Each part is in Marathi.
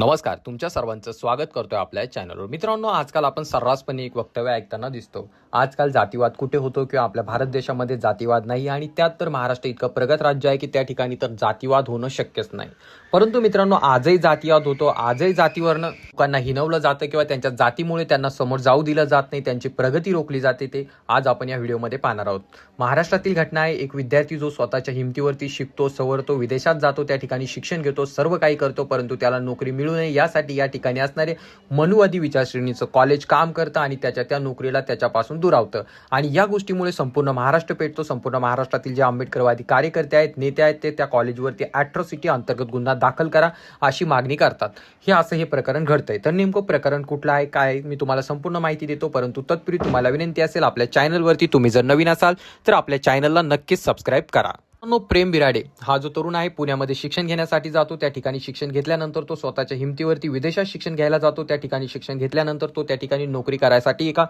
नमस्कार तुमच्या सर्वांचं स्वागत करतोय आपल्या चॅनलवर मित्रांनो आजकाल आपण सर्रासपणे एक वक्तव्य ऐकताना दिसतो. आजकाल जातीवाद कुठे होतो किंवा आपल्या भारत देशामध्ये जातीवाद नाही आणि त्यात तर महाराष्ट्र इतकं प्रगत राज्य आहे की त्या ठिकाणी तर जातीवाद होणं शक्यच नाही. परंतु मित्रांनो आजही जातीवाद होतो. आजही जातीवरनं लोकांना हिनवलं जातं किंवा त्यांच्या जातीमुळे त्यांना समोर जाऊ दिलं जात नाही त्यांची प्रगती रोखली जाते ते आज आपण या व्हिडिओमध्ये पाहणार आहोत. महाराष्ट्रातील घटना आहे एक विद्यार्थी जो स्वतःच्या हिमतीवरती शिकतो सवरतो विदेशात जातो त्या ठिकाणी शिक्षण घेतो सर्व काही करतो परंतु त्याला नोकरी मिळू नये यासाठी या ठिकाणी असणारे मनुवादी विचारश्रेणीचं कॉलेज काम करतं आणि त्याच्या त्या नोकरीला त्याच्यापासून दुरावतं. आणि या गोष्टीमुळे संपूर्ण महाराष्ट्र पेटतो संपूर्ण महाराष्ट्रातील जे आंबेडकरवादी कार्यकर्ते आहेत नेते आहेत ते त्या कॉलेजवरती अॅट्रॉसिटी अंतर्गत गुन्हा दाखल करा अशी मागणी करतात. हे असं हे प्रकरण घडतंय. तर नेमकं प्रकरण कुठलं आहे काय मी तुम्हाला संपूर्ण माहिती देतो. परंतु तत्पूर्वी तुम्हाला विनंती असेल आपल्या चॅनलवरती तुम्ही जर नवीन असाल तर आपल्या चॅनलला नक्कीच सबस्क्राईब करा. प्रेम बिराडे हा जो तरुण आहे पुण्यामध्ये शिक्षण घेण्यासाठी जातो त्या ठिकाणी शिक्षण घेतल्यानंतर तो स्वतःच्या हिमतीवरती विदेशात शिक्षण घ्यायला जातो त्या ठिकाणी शिक्षण घेतल्यानंतर तो त्या ठिकाणी नोकरी करायसाठी एका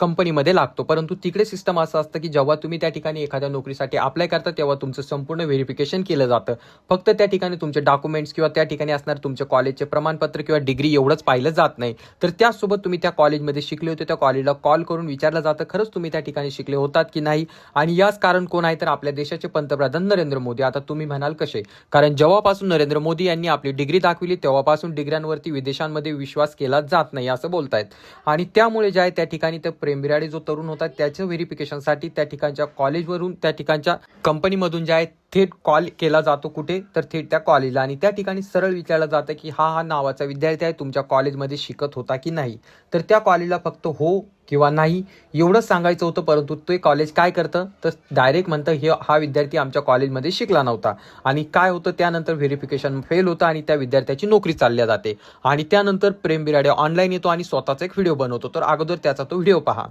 कंपनीमध्ये लागतो. परंतु तिकडे सिस्टम असं असतं की जेव्हा तुम्ही त्या ठिकाणी एखाद्या नोकरीसाठी अप्लाय करता तेव्हा तुमचं संपूर्ण व्हेरिफिकेशन केलं जातं. फक्त त्या ठिकाणी तुमचे डॉक्युमेंट्स किंवा त्या ठिकाणी असणार तुमचे कॉलेजचे प्रमाणपत्र किंवा डिग्री एवढंच पाहिलं जात नाही. तर त्याचसोबत तुम्ही त्या कॉलेजमध्ये शिकले होते त्या कॉलेजला कॉल करून विचारलं जातं खरंच तुम्ही त्या ठिकाणी शिकले होतात की नाही? आणि याच कारण कोण आहे? तर आपल्या देशाचे पंतप्रधान नरेंद्र मोदी. आता तुम्ही म्हणाल कसे? कारण जेव्हापासून नरेंद्र मोदी यांनी आपली डिग्री दाखविली तेव्हापासून डिग्र्यांवरती विदेशांमध्ये विश्वास केला जात नाही असं बोलतायत. आणि त्यामुळे जे आहे त्या ठिकाणी ते प्रेम बिराडे जो तरुण होता त्याच्या व्हेरिफिकेशनसाठी त्या ठिकाणच्या कॉलेजवरून त्या ठिकाणच्या कंपनीमधून जे आहे थेट कॉल केला जातो कुठे? तर थेट त्या कॉलेजला. आणि त्या ठिकाणी सरळ विचारलं जातं की हा हा नावाचा विद्यार्थी आहे तुमच्या कॉलेजमध्ये शिकत होता की नाही? तर त्या कॉलेजला फक्त हो किंवा नाही एवढंच सांगायचं होतं परंतु ते कॉलेज काय करतं? तर डायरेक्ट म्हणतं हे हा विद्यार्थी आमच्या कॉलेजमध्ये शिकला नव्हता. आणि काय होतं? त्यानंतर व्हेरिफिकेशन फेल होतं आणि त्या विद्यार्थ्याची नोकरी चालल्या जाते. आणि त्यानंतर प्रेम बिराडे ऑनलाईन येतो आणि स्वतःचा एक व्हिडिओ बनवतो. तर अगोदर त्याचा तो व्हिडिओ पहा.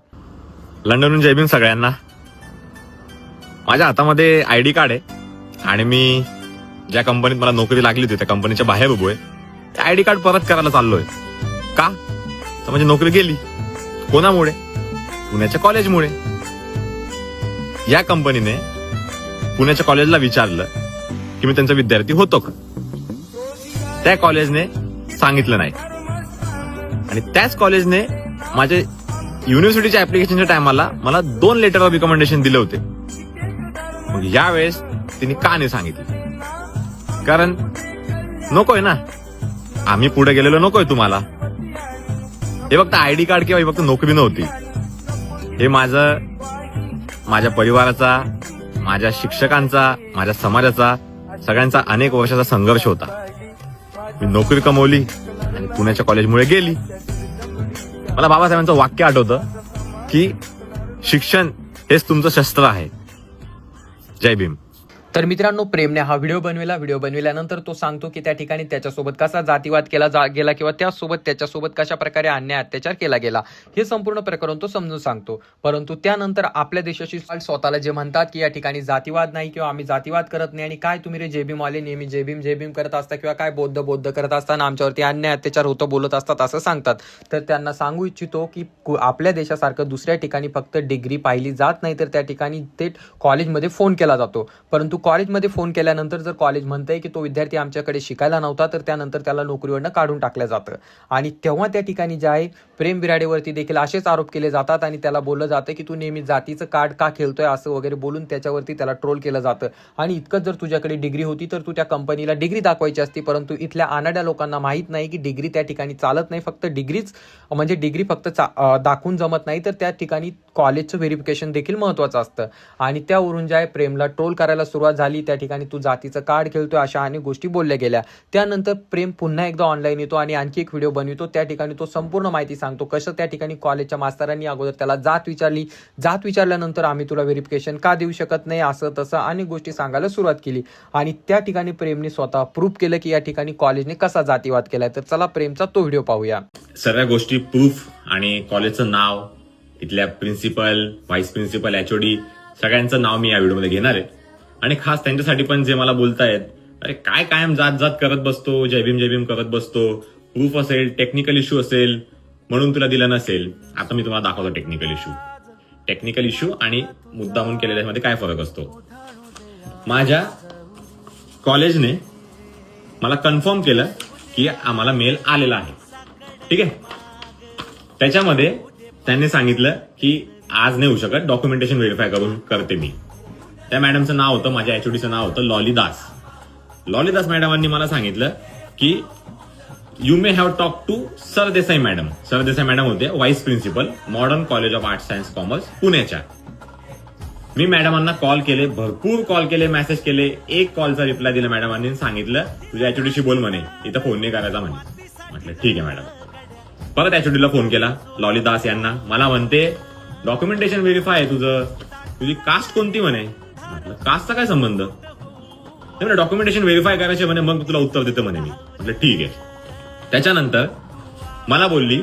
लंडनहून जय सगळ्यांना. माझ्या हातामध्ये आय डी कार्ड आहे. आणि मी ज्या कंपनीत मला नोकरी लागली होती त्या कंपनीच्या बाहेर उभो आहे. ते आय डी कार्ड परत करायला चाललोय. का? तर म्हणजे नोकरी गेली. कोणामुळे? पुण्याच्या कॉलेजमुळे. या कंपनीने पुण्याच्या कॉलेजला विचारलं की मी त्यांचा विद्यार्थी होतो का? त्या कॉलेजने सांगितलं नाही. आणि त्याच कॉलेजने माझे युनिव्हर्सिटीच्या ऍप्लिकेशनच्या टायमाला मला दोन लेटर ऑफ रिकमेंडेशन दिले होते. मग यावेळेस तिने का नाही सांगितलं? कारण नकोय ना. आम्ही पुढे गेलेलो नकोय तुम्हाला. हे फक्त आयडी कार्ड किंवा हे फक्त नोकरी नव्हती. हे माझं माझ्या परिवाराचा माझ्या शिक्षकांचा माझ्या समाजाचा सगळ्यांचा अनेक वर्षाचा संघर्ष होता. मी नोकरी कमवली आणि पुण्याच्या कॉलेजमुळे गेली. मला बाबासाहेबांचं वाक्य आठवतं की शिक्षण हेच तुमचं शस्त्र आहे. जय भीम. तर मित्रांनो प्रेमने हा व्हिडिओ बनविला. व्हिडिओ बनविल्यानंतर तो सांगतो की त्या ठिकाणी त्याच्यासोबत कसा जातीवाद केला जा गेला किंवा त्यासोबत त्याच्यासोबत कशा प्रकारे अन्याय अत्याचार केला गेला हे संपूर्ण प्रकरण तो समजून सांगतो. परंतु त्यानंतर आपल्या देशाशी स्वतःला जे म्हणतात की या ठिकाणी जातीवाद नाही किंवा आम्ही जातीवाद करत नाही आणि काय तुम्ही रे जेबीम आले नेहमी जेबीम जेबीम करत असता किंवा काय बौद्ध बौद्ध करत असताना आमच्यावरती अन्याय अत्याचार होतो बोलत असतात असं सांगतात. तर त्यांना सांगू इच्छितो की कु- आपल्या देशासारखं दुसऱ्या ठिकाणी फक्त डिग्री पाहिली जात नाही तर त्या ठिकाणी थेट कॉलेजमध्ये फोन केला जातो. परंतु कॉलेजमध्ये फोन केल्यानंतर जर कॉलेज म्हणतंय की तो विद्यार्थी आमच्याकडे शिकायला नव्हता तर त्यानंतर त्याला नोकरीवरनं काढून टाकलं जातं. आणि तेव्हा त्या ठिकाणी जे आहे प्रेम बिराडेवरती देखील असेच आरोप केले जातात आणि त्याला बोललं जातं की तू नेहमी जातीचं कार्ड का खेळतोय असं वगैरे बोलून त्याच्यावरती त्याला ट्रोल केलं जातं. आणि इतकंच जर तुझ्याकडे डिग्री होती तर तू त्या कंपनीला डिग्री दाखवायची असती परंतु इथल्या अनाड्या लोकांना माहीत नाही की डिग्री त्या ठिकाणी चालत नाही फक्त डिग्रीच म्हणजे डिग्री फक्त चा- दाखवून जमत नाही तर त्या ठिकाणी कॉलेजचं व्हेरिफिकेशन देखील महत्त्वाचं असतं. आणि त्यावरून जे आहे प्रेमला ट्रोल करायला सुरुवात झाली त्या ठिकाणी तू जातीचं कार्ड खेळतोय अशा अनेक गोष्टी बोलल्या गेल्या. त्यानंतर प्रेम पुन्हा एकदा ऑनलाईन येतो आणि आणखी एक व्हिडिओ बनवितो. त्या ठिकाणी तो संपूर्ण माहिती सांगतो कसं त्या ठिकाणी कॉलेजच्या मास्तरांनी अगोदर त्याला जात विचारली. जात विचारल्यानंतर आम्ही तुला व्हेरिफिकेशन का देऊ शकत नाही? असं तसं अनेक गोष्टी सांगायला सुरुवात केली. आणि त्या ठिकाणी प्रेमने स्वतः प्रूफ केलं की या ठिकाणी कॉलेजने कसा जातीवाद केलाय. तर चला प्रेमचा तो व्हिडिओ पाहूया. सगळ्या गोष्टी प्रूफ आणि कॉलेजचं नाव इथल्या प्रिन्सिपल व्हाईस प्रिन्सिपल एचओडी सगळ्यांचं नाव मी या व्हिडिओमध्ये घेणार आहे. आणि खास त्यांच्यासाठी पण जे मला बोलतायत अरे काय कायम जात जात करत बसतो जयभीम जयभीम करत बसतो. प्रूफ असेल टेक्निकल इश्यू असेल म्हणून तुला दिलं नसेल. आता मी तुम्हाला दाखवतो टेक्निकल इश्यू टेक्निकल इश्यू आणि मुद्दामून केलेल्यामध्ये काय फरक असतो? माझ्या कॉलेजने मला कन्फर्म केलं की आम्हाला मेल आलेला आहे. ठीक आहे? त्याच्यामध्ये त्यांनी सांगितलं की आज नाही होऊ शकत डॉक्युमेंटेशन व्हेरीफाय करून करते मी. त्या मॅडमचं नाव होतं माझ्या एचओडीचं नाव होतं लॉलीदास. लॉलीदास मॅडमांनी मला सांगितलं की you may have talk to Sardesai madam. Sardesai madam होते vice principal modern college of arts science commerce पुण्याच्या. मी मॅडमांना कॉल केले भरपूर कॉल केले मेसेज केले. एक कॉलचा रिप्लाय दिला मॅडमांनी सांगितलं तुझ्या एचओडीशी बोल म्हणे इथं फोन नाही करायचा म्हणे. म्हटलं ठीक आहे मॅडम. परत एचओडीला फोन केला लॉली दास यांना. मला म्हणते डॉक्युमेंटेशन व्हेरीफाय आहे तुझं. तुझी कास्ट कोणती म्हणे? कास्टचा काय संबंध? नाही म्हणे डॉक्युमेंटेशन व्हेरीफाय करायचे म्हणे मग तुला उत्तर देतं म्हणे मी. म्हटलं ठीक आहे. त्याच्यानंतर मला बोलली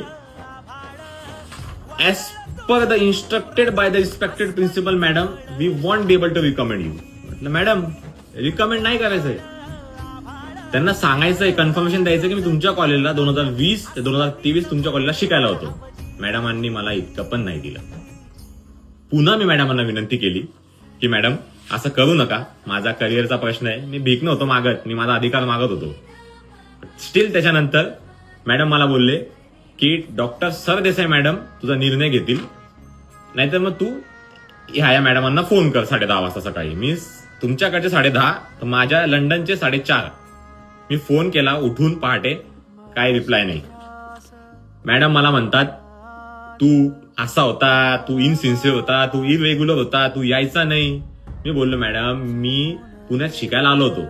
as per the instructed by the respected principal madam we want be able to recommend you म्हटलं मॅडम रिकमेंड नाही करायचंय. त्यांना सांगायचंय कन्फर्मेशन द्यायचं की मी तुमच्या कॉलेजला दोन हजार वीस ते दोन हजार तेवीस तुमच्या कॉलेजला शिकायला होतो. मॅडमांनी मला इतकं पण नाही दिलं. पुन्हा मी मॅडमांना विनंती केली की मॅडम असं करू नका. माझा करिअरचा प्रश्न आहे. मी भीक नव्हतो मागत. मी माझा अधिकार मागत होतो. स्टील त्याच्यानंतर मॅडम मला बोलले की डॉक्टर सर देसाई मॅडम तुझा निर्णय घेतील. नाहीतर मग तू ह्या या मॅडमांना फोन कर साडे दहा वाजता सकाळी. मी तुमच्याकडचे साडे दहा तर माझ्या लंडनचे साडेचार. मी फोन केला उठून पहाटे काय रिप्लाय नाही. मॅडम मला म्हणतात तू असा होता तू इनसिन्सिअर होता तू इरेग्युलर होता तू यायचा नाही. मी बोललो मॅडम मी पुण्यात शिकायला आलो होतो.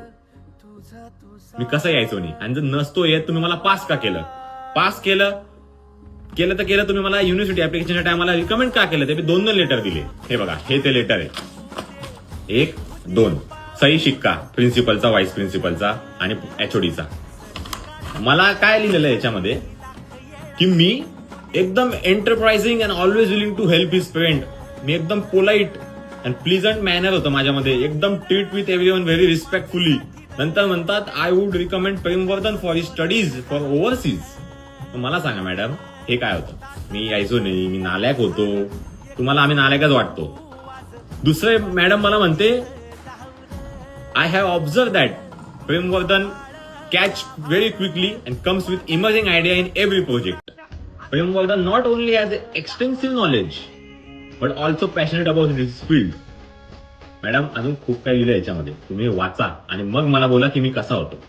मी कसं यायचो नाही? आणि जर नसतो येत तुम्ही मला पास का केलं? पास केलं केलं तर केलं तुम्ही मला युनिव्हर्सिटी ऍप्लिकेशनच्या टायमाला रिकमेंड का केलं? ते मी दोन दोन लेटर दिले. हे बघा हे ते लेटर आहे. एक दोन. सही शिक्का प्रिन्सिपलचा व्हाईस प्रिन्सिपलचा आणि एचओडीचा मला काय लिहिलेलं आहे याच्यामध्ये? की मी एकदम enterprising and always willing to help his friend मी एकदम पोलाईट अँड प्लिझंट मॅनर होतं माझ्यामध्ये. एकदम treat with every one very respectfully नंतर म्हणतात I would recommend Premvardhan for his studies for overseas मला सांगा मॅडम हे काय होतं? मी यायचो नाही मी नालायक होतो. तुम्हाला आम्ही नालायकच वाटतो. दुसरे मॅडम मला म्हणते I have observe that Premvardhan catch very quickly and comes with emerging idea in every project Premvardhan not only has extensive knowledge but also passionate about this field madam अजून खूप काही लिहिलं याच्यामध्ये. तुम्ही वाचा आणि मग मला बोला की मी कसा होतो.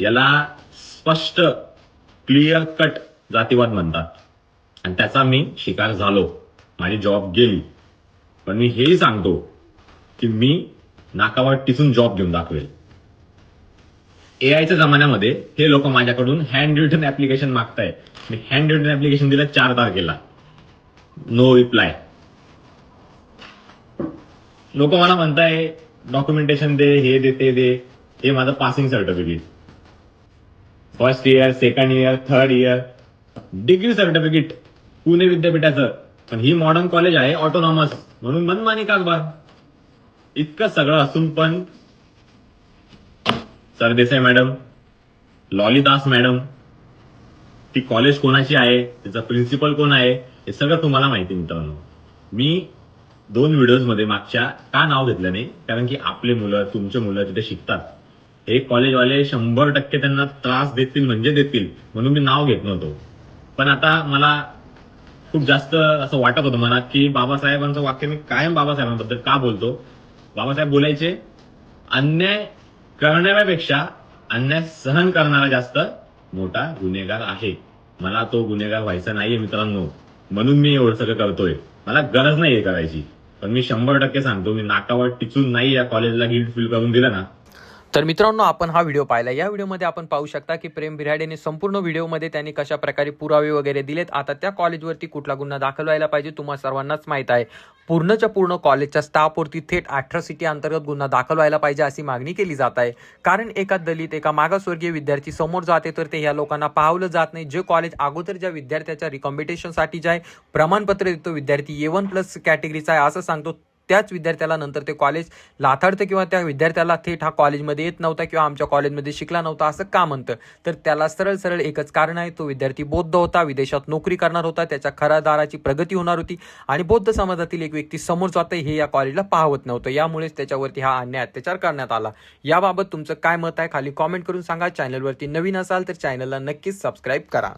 याला स्पष्ट क्लिअर कट जातीवाद म्हणतात. आणि त्याचा मी शिकार झालो. माझी जॉब गेली. पण मी हेही सांगतो की मी नाकावर टिसून जॉब घेऊन दाखवेल. एआयच्या जमान्यामध्ये हे लोक माझ्याकडून हँड रिटन ऍप्लिकेशन मागताय मी हँड रिटन ऍप्लिकेशन दिलं चार तारखेला. नो रिप्लाय लोक मला म्हणताय डॉक्युमेंटेशन दे हे दे ते दे. हे माझं passing certificate first year second year third year degree certificate Pune विद्यापीठाचं. पण ही मॉडर्न कॉलेज आहे ऑटोनॉमस म्हणून मनमानी कागबार. इतकं सगळं असून पण सरदेसाई मॅडम लॉलीदास मॅडम ती कॉलेज कोणाची आहे? त्याचा प्रिन्सिपल कोण आहे? हे सगळं तुम्हाला माहिती मित्रांनो मी दोन व्हिडिओजमध्ये मागच्या का नाव घेतलं नाही? कारण की आपले मुलं तुमचे मुलं तिथे शिकतात. हे कॉलेजवाले शंभर टक्के त्यांना त्रास देतील म्हणजे देतील म्हणून मी नाव घेत नव्हतो. पण आता मला खूप जास्त असं वाटत होतं मनात की बाबासाहेबांचं वाक्य मी कायम बाबासाहेबांबद्दल का बोलतो? बाबासाहेब बोलायचे अन्याय करणाऱ्यापेक्षा अन्याय सहन करणारा जास्त मोठा गुन्हेगार आहे. मला तो गुन्हेगार व्हायचा नाहीये मित्रांनो. म्हणून मी एवढं सगळं करतोय. मला गरज नाहीये करायची. पण मी शंभर टक्के सांगतो मी नाकावर टिचून नाही या कॉलेजला गिल्ट फील करून दिलं ना तर मित्रांनो आपण हा व्हिडिओ पाहिला. या व्हिडिओमध्ये आपण पाहू शकता की प्रेम बिराडेने संपूर्ण व्हिडिओमध्ये त्यांनी कशा प्रकारे पुरावे वगैरे दिलेत. आता त्या कॉलेजवरती कुठला गुन्हा दाखल व्हायला पाहिजे तुम्हाला सर्वांनाच माहीत आहे. पूर्णच्या पूर्ण कॉलेजच्या स्टाफवरती थेट अॅट्रॉसिटी अंतर्गत गुन्हा दाखल व्हायला पाहिजे अशी मागणी केली जात आहे. कारण एका दलित एका मागासवर्गीय विद्यार्थी समोर जाते तर ते ह्या लोकांना पाहवलं जात नाही. जे कॉलेज अगोदर ज्या विद्यार्थ्याच्या रिकॉम्बिटेशनसाठी जे आहे प्रमाणपत्र देतो विद्यार्थी ए वन प्लस कॅटेगरीचा आहे असं सांगतो त्याच विद्यार्थ्याला नंतर ते कॉलेज लाथाडतं किंवा त्या विद्यार्थ्याला थेट हा कॉलेजमध्ये येत नव्हता किंवा आमच्या कॉलेजमध्ये शिकला नव्हता असं का म्हणतं? तर त्याला सरळ सरळ एकच कारण आहे तो विद्यार्थी बौद्ध होता विदेशात नोकरी करणार होता त्याच्या खरादाराची प्रगती होणार होती आणि बौद्ध समाजातील एक व्यक्ती समोर जातं हे या कॉलेजला पाहवत नव्हतं. यामुळेच त्याच्यावरती हा अन्याय अत्याचार करण्यात आला. याबाबत तुमचं काय मत आहे? खाली कॉमेंट करून सांगा. चॅनलवरती नवीन असाल तर चॅनलला नक्कीच सबस्क्राईब करा.